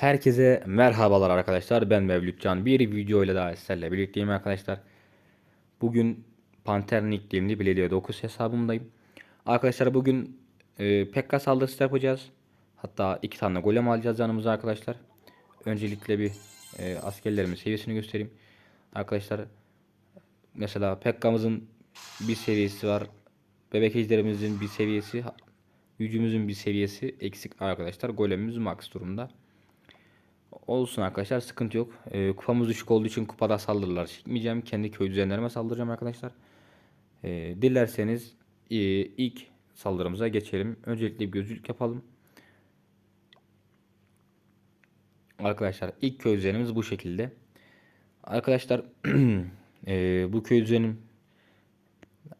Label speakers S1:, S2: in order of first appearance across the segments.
S1: Herkese merhabalar arkadaşlar. Ben Mevlüt Can. Bir video ile daha sizlerle birlikteyim arkadaşlar. Bugün Panther nickname'li Belediye 9 hesabımdayım. Arkadaşlar bugün e, Pekka saldırısı yapacağız. Hatta iki tane golem alacağız yanımıza arkadaşlar. Öncelikle bir e, askerlerimin seviyesini göstereyim. Arkadaşlar mesela Pekka'mızın bir seviyesi var. Bebek ejderimizin bir seviyesi. Gücümüzün bir seviyesi eksik arkadaşlar. Golemimiz max durumda. Olsun arkadaşlar sıkıntı yok. Ee, kupamız düşük olduğu için kupada saldırılar çekmeyeceğim. Kendi köy düzenlerime saldıracağım arkadaşlar. Ee, dilerseniz e, ilk saldırımıza geçelim. Öncelikle bir gözlük yapalım. Arkadaşlar ilk köy düzenimiz bu şekilde. Arkadaşlar e, bu köy düzenim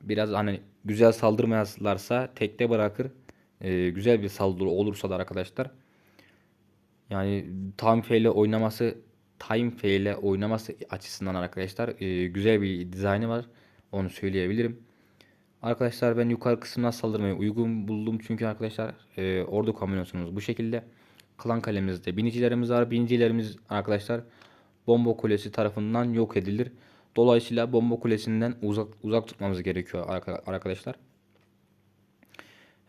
S1: biraz hani güzel saldırmazlarsa tekte bırakır. E, güzel bir saldırı olursa da arkadaşlar yani Time F oynaması Time F oynaması açısından arkadaşlar e, güzel bir dizaynı var. Onu söyleyebilirim. Arkadaşlar ben yukarı kısmına saldırmayı uygun buldum. Çünkü arkadaşlar e, ordu kombinasyonumuz bu şekilde. Klan kalemizde binicilerimiz var. Binicilerimiz arkadaşlar bomba kulesi tarafından yok edilir. Dolayısıyla bomba kulesinden uzak uzak tutmamız gerekiyor arkadaşlar.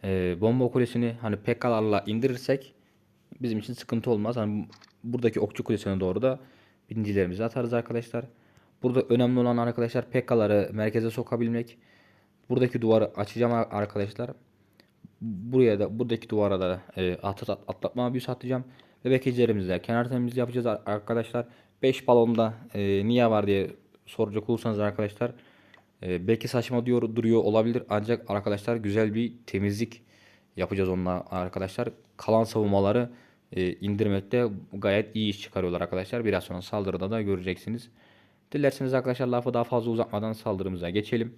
S1: E, bomba kulesini hani PK'larla indirirsek bizim için sıkıntı olmaz. Hani buradaki okçu kulesine doğru da birincilerimizi atarız arkadaşlar. Burada önemli olan arkadaşlar PK'ları merkeze sokabilmek. Buradaki duvarı açacağım arkadaşlar. Buraya da buradaki duvara da e, at, at, atlatma büyüsü atacağım. Ve bekecilerimizle kenar temizliği yapacağız arkadaşlar. 5 balonda e, niye var diye soracak olursanız arkadaşlar. E, belki saçma diyor duruyor olabilir ancak arkadaşlar güzel bir temizlik yapacağız onunla arkadaşlar. Kalan savunmaları e, indirmekte gayet iyi iş çıkarıyorlar arkadaşlar. Biraz sonra saldırıda da göreceksiniz. Dilerseniz arkadaşlar lafı daha fazla uzatmadan saldırımıza geçelim.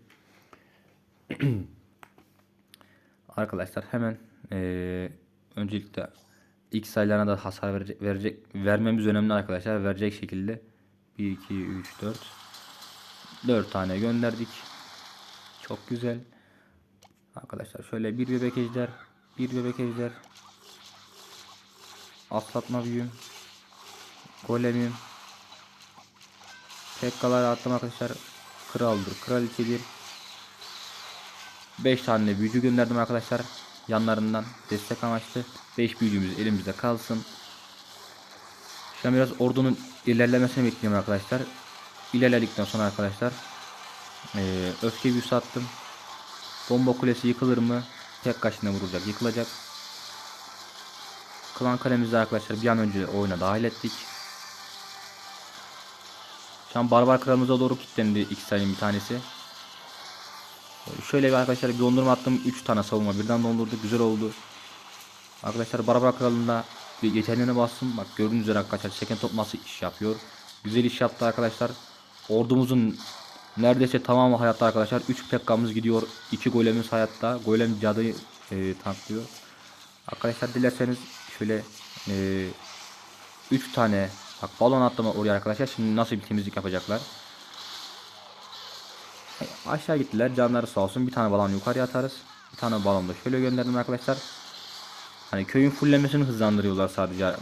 S1: arkadaşlar hemen e, öncelikle ilk sayılarına da hasar verecek, verecek vermemiz önemli arkadaşlar. Verecek şekilde 1 2 3 4 4 tane gönderdik. Çok güzel. Arkadaşlar şöyle bir bebek ejder, bir bebek ejder, atlatma büyüm, golemim, pekkalar attım arkadaşlar. Kraldır, kraliçedir. 5 tane büyücü gönderdim arkadaşlar. Yanlarından destek amaçlı. 5 büyücümüz elimizde kalsın. Şu an biraz ordunun ilerlemesini bekliyorum arkadaşlar. İlerledikten sonra arkadaşlar e, öfke büyüsü attım. Bomba kulesi yıkılır mı? Tek kaşına vurulacak, yıkılacak. Klan kalemizi arkadaşlar bir an önce oyuna dahil ettik. Şu an barbar kralımıza doğru kilitlendi iki sayının bir tanesi. Şöyle bir arkadaşlar bir dondurma attım. 3 tane savunma birden dondurdu. Güzel oldu. Arkadaşlar barbar kralında bir yeteneğine bastım. Bak gördüğünüz üzere arkadaşlar seken top iş yapıyor. Güzel iş yaptı arkadaşlar. Ordumuzun Neredeyse tamamı hayatta arkadaşlar. 3 pekkamız gidiyor. 2 golemiz hayatta. Golem cadıyı e, tanklıyor. Arkadaşlar dilerseniz şöyle 3 e, tane bak balon atlama oraya arkadaşlar. Şimdi nasıl bir temizlik yapacaklar. E, aşağı gittiler. Canları sağ olsun. Bir tane balon yukarıya atarız. Bir tane balon da şöyle gönderdim arkadaşlar. Hani köyün fullemesini hızlandırıyorlar sadece.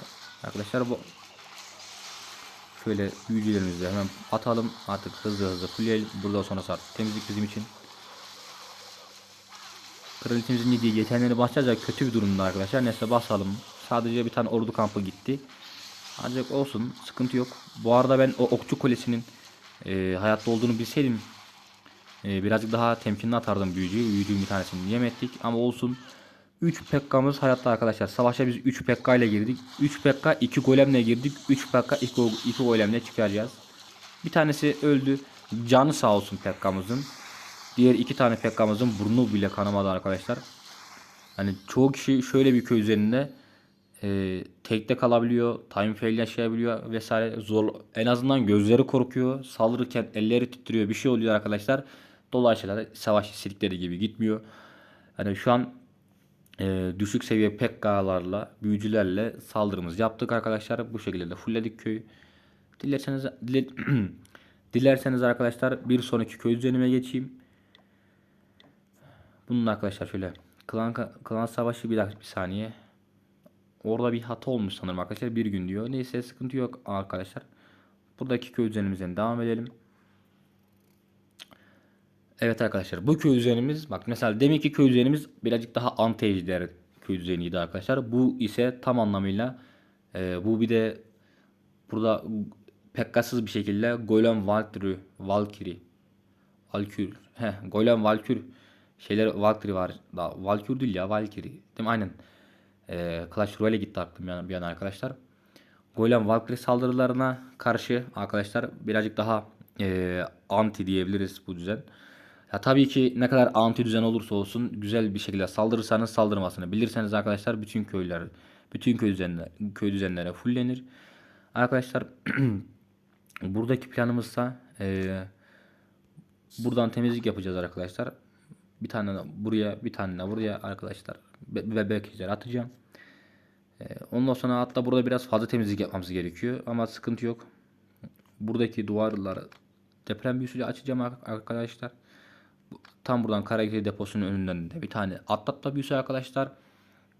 S1: Arkadaşlar bu Şöyle büyücülerimizi hemen atalım. Artık hızlı hızlı fullleyelim. Burada sonra saat temizlik bizim için. Kraliçemizin yediği yetenlerini basacağız kötü bir durumda arkadaşlar. Neyse basalım. Sadece bir tane ordu kampı gitti. Ancak olsun sıkıntı yok. Bu arada ben o okçu kulesinin e, hayatta olduğunu bilseydim e, birazcık daha temkinli atardım büyücüyü. Büyücüğün bir tanesini yem ettik ama olsun. 3 Pekka'mız hayatta arkadaşlar. Savaşa biz 3 Pekka ile girdik. 3 Pekka 2 golemle girdik. 3 Pekka 2, 2 golemle çıkaracağız. Bir tanesi öldü. Canı sağ olsun Pekka'mızın. Diğer iki tane Pekka'mızın burnu bile kanamadı arkadaşlar. Hani çoğu kişi şöyle bir köy üzerinde e, tekte kalabiliyor. Time fail yaşayabiliyor vesaire. Zor. En azından gözleri korkuyor. Saldırırken elleri titriyor. Bir şey oluyor arkadaşlar. Dolayısıyla savaş istedikleri gibi gitmiyor. Hani şu an e, düşük seviye pekkalarla, büyücülerle saldırımız yaptık arkadaşlar. Bu şekilde de fullledik köyü. Dilerseniz dile, dilerseniz arkadaşlar bir sonraki köy düzenime geçeyim. Bunun arkadaşlar şöyle klan klan savaşı bir dakika bir saniye. Orada bir hata olmuş sanırım arkadaşlar. Bir gün diyor. Neyse sıkıntı yok arkadaşlar. Buradaki köy düzenimizden devam edelim. Evet arkadaşlar bu köy düzenimiz bak mesela deminki köy düzenimiz birazcık daha anti köy düzeniydi arkadaşlar. Bu ise tam anlamıyla e, bu bir de burada pekkasız bir şekilde Golem Valkyrie Valkyrie Valkyrie he Golem Valkyrie şeyler Valkyrie var. Da Valkyrie değil ya Valkyrie. Değil mi? Aynen. E, Clash Royale gitti aklım yani bir an arkadaşlar. Golem Valkyrie saldırılarına karşı arkadaşlar birazcık daha e, anti diyebiliriz bu düzen. Ya tabii ki ne kadar anti düzen olursa olsun güzel bir şekilde saldırırsanız saldırmasını bilirseniz arkadaşlar bütün köyler bütün köy düzenler köy düzenlere fullenir. Arkadaşlar buradaki planımızsa e, buradan temizlik yapacağız arkadaşlar. Bir tane buraya bir tane buraya arkadaşlar be- bebek ejder atacağım. E, ondan sonra hatta burada biraz fazla temizlik yapmamız gerekiyor ama sıkıntı yok. Buradaki duvarları deprem büyüsüyle açacağım ar- arkadaşlar. Tam buradan karakter deposunun önünden de bir tane atlatma büyüsü arkadaşlar.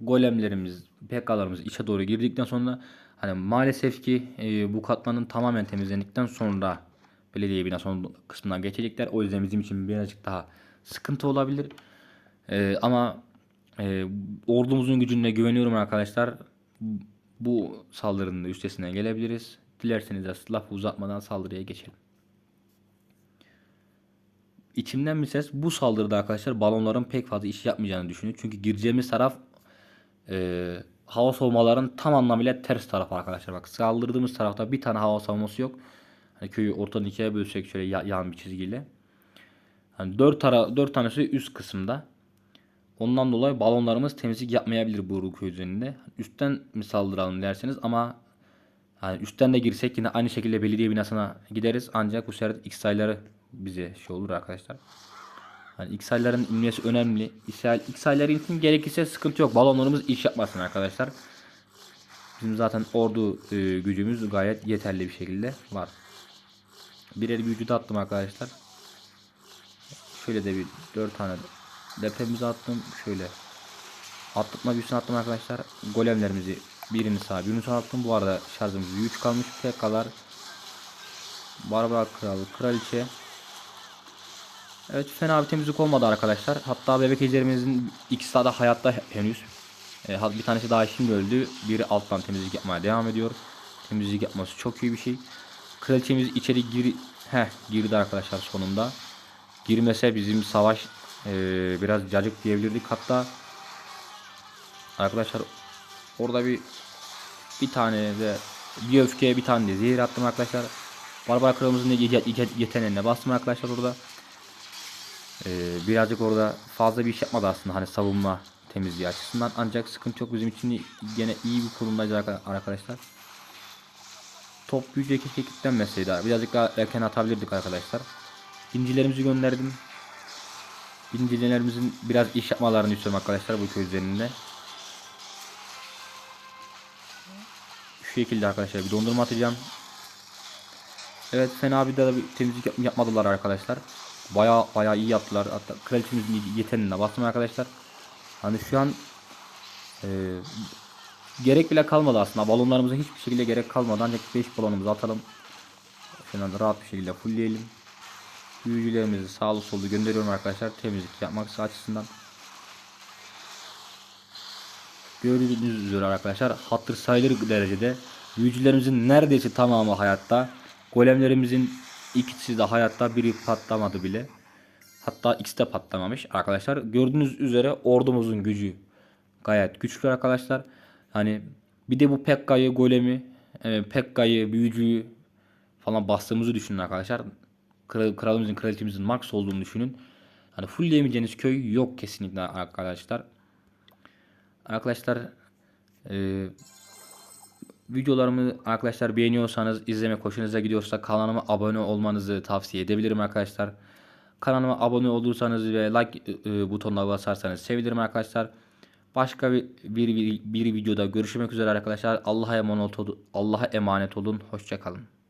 S1: Golemlerimiz, PK'larımız içe doğru girdikten sonra hani maalesef ki e, bu katmanın tamamen temizlendikten sonra belediye binasının kısmından geçecekler. O yüzden bizim için birazcık daha sıkıntı olabilir. E, ama e, ordumuzun gücüne güveniyorum arkadaşlar. Bu saldırının üstesinden gelebiliriz. Dilerseniz de lafı uzatmadan saldırıya geçelim. İçimden bir ses bu saldırıda arkadaşlar balonların pek fazla iş yapmayacağını düşünüyor. Çünkü gireceğimiz taraf e, hava savunmaların tam anlamıyla ters taraf arkadaşlar. Bak saldırdığımız tarafta bir tane hava savunması yok. Hani köyü ortadan ikiye bölsek şöyle ya- yan bir çizgiyle. Hani dört, tara dört tanesi üst kısımda. Ondan dolayı balonlarımız temizlik yapmayabilir bu köy üzerinde. Üstten mi saldıralım derseniz ama yani üstten de girsek yine aynı şekilde belediye binasına gideriz. Ancak bu sefer X sayıları bize şey olur arkadaşlar. Hani X sayıların inmesi önemli. X sayıları insin gerekirse sıkıntı yok. Balonlarımız iş yapmasın arkadaşlar. Bizim zaten ordu e, gücümüz gayet yeterli bir şekilde var. Birer büyücü de attım arkadaşlar. Şöyle de bir 4 tane depremimizi attım. Şöyle atlatma büyüsünü attım arkadaşlar. Golemlerimizi birini sağa birini sola attım. Bu arada şarjımız 3 kalmış. PK'lar Barbar Kralı Kraliçe Evet fena bir temizlik olmadı arkadaşlar. Hatta bebek ejderimizin ikisi daha da hayatta henüz. E, bir tanesi daha şimdi öldü. Biri alttan temizlik yapmaya devam ediyor. Temizlik yapması çok iyi bir şey. Kraliçemiz içeri gir Heh, girdi arkadaşlar sonunda. Girmese bizim savaş e, biraz cacık diyebilirdik. Hatta arkadaşlar orada bir bir tane de bir öfkeye bir tane de zehir attım arkadaşlar. Barbar kralımızın yeteneğine bastım arkadaşlar orada. Ee, birazcık orada fazla bir iş yapmadı aslında hani savunma temizliği açısından ancak sıkıntı yok bizim için gene iyi bir konumdayız arka- arkadaşlar. Top büyüce keşke kilitlenmeseydi birazcık daha erken atabilirdik arkadaşlar. Bincilerimizi gönderdim. Bincilerimizin biraz iş yapmalarını istiyorum arkadaşlar bu köy üzerinde. Şu şekilde arkadaşlar bir dondurma atacağım. Evet fena bir daha bir temizlik yap- yapmadılar arkadaşlar. Baya baya iyi yaptılar. Hatta kraliçemizin yeteneğine bastım arkadaşlar. Hani şu an e, gerek bile kalmadı aslında. Balonlarımıza hiçbir şekilde gerek kalmadı. Ancak 5 balonumuzu atalım. Şundan rahat bir şekilde fullleyelim. Büyücülerimizi sağlı sollu gönderiyorum arkadaşlar. Temizlik yapmak açısından. Gördüğünüz üzere arkadaşlar hatır sayılır derecede büyücülerimizin neredeyse tamamı hayatta. Golemlerimizin ikisi de hayatta biri patlamadı bile. Hatta ikisi de patlamamış arkadaşlar. Gördüğünüz üzere ordumuzun gücü gayet güçlü arkadaşlar. Hani bir de bu Pekka'yı golemi, e, Pekka'yı büyücüyü falan bastığımızı düşünün arkadaşlar. Kral, kralımızın kraliçemizin max olduğunu düşünün. Hani full diyemeyeceğiniz köy yok kesinlikle arkadaşlar. Arkadaşlar e, videolarımı arkadaşlar beğeniyorsanız izleme hoşunuza gidiyorsa kanalıma abone olmanızı tavsiye edebilirim arkadaşlar. Kanalıma abone olursanız ve like e, butonuna basarsanız sevinirim arkadaşlar. Başka bir, bir, bir, videoda görüşmek üzere arkadaşlar. Allah'a emanet olun. Allah'a emanet olun. Hoşçakalın.